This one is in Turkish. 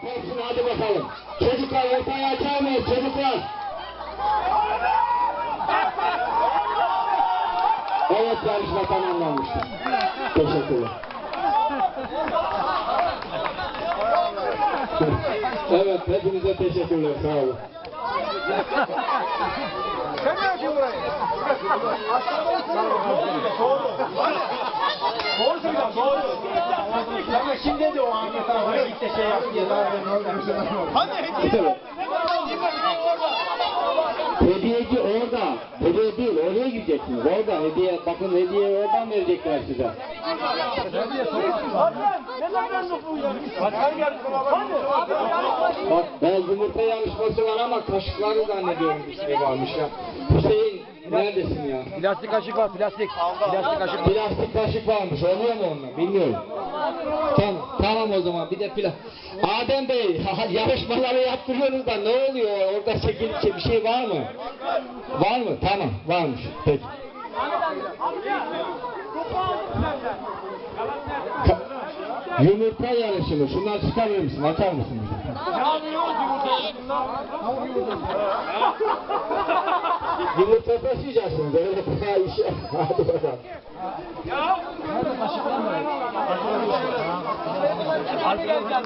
Hepsini hadi bakalım. Çocuklar ortaya açar mıyız çocuklar? Evet yarışma tamamlanmıştır. Teşekkürler. evet hepinize teşekkürler sağ olun. Sen ne yapıyorsun burayı? Doğru söylüyorum, doğru. Ama kim dedi o Ahmet abi ilk de şey yaptı diye Hani hediye Hediyeci orada. Hediye değil, oraya gideceksiniz. Orada hediye, bakın hediye oradan verecekler size. Bak ben yumurta yarışması var ama kaşıkları zannediyorum bir şey varmış ya. Hüseyin neredesin ya? Plastik kaşık var, plastik. Plastik kaşık. Plastik kaşık varmış. Oluyor mu onunla? Bilmiyorum. Tamam, tamam o zaman. Bir de pla... Adem Bey, yarışmaları yaptırıyoruz da ne oluyor? Orada çekilecek bir şey var mı? Var mı? Tamam, varmış. Peki. Yumurta yarışı mı? Şunları çıkarır mısın? Açar mısın bize? Yumurta taşıyacaksınız. Öyle kolay iş yok. Hadi bakalım. Ya.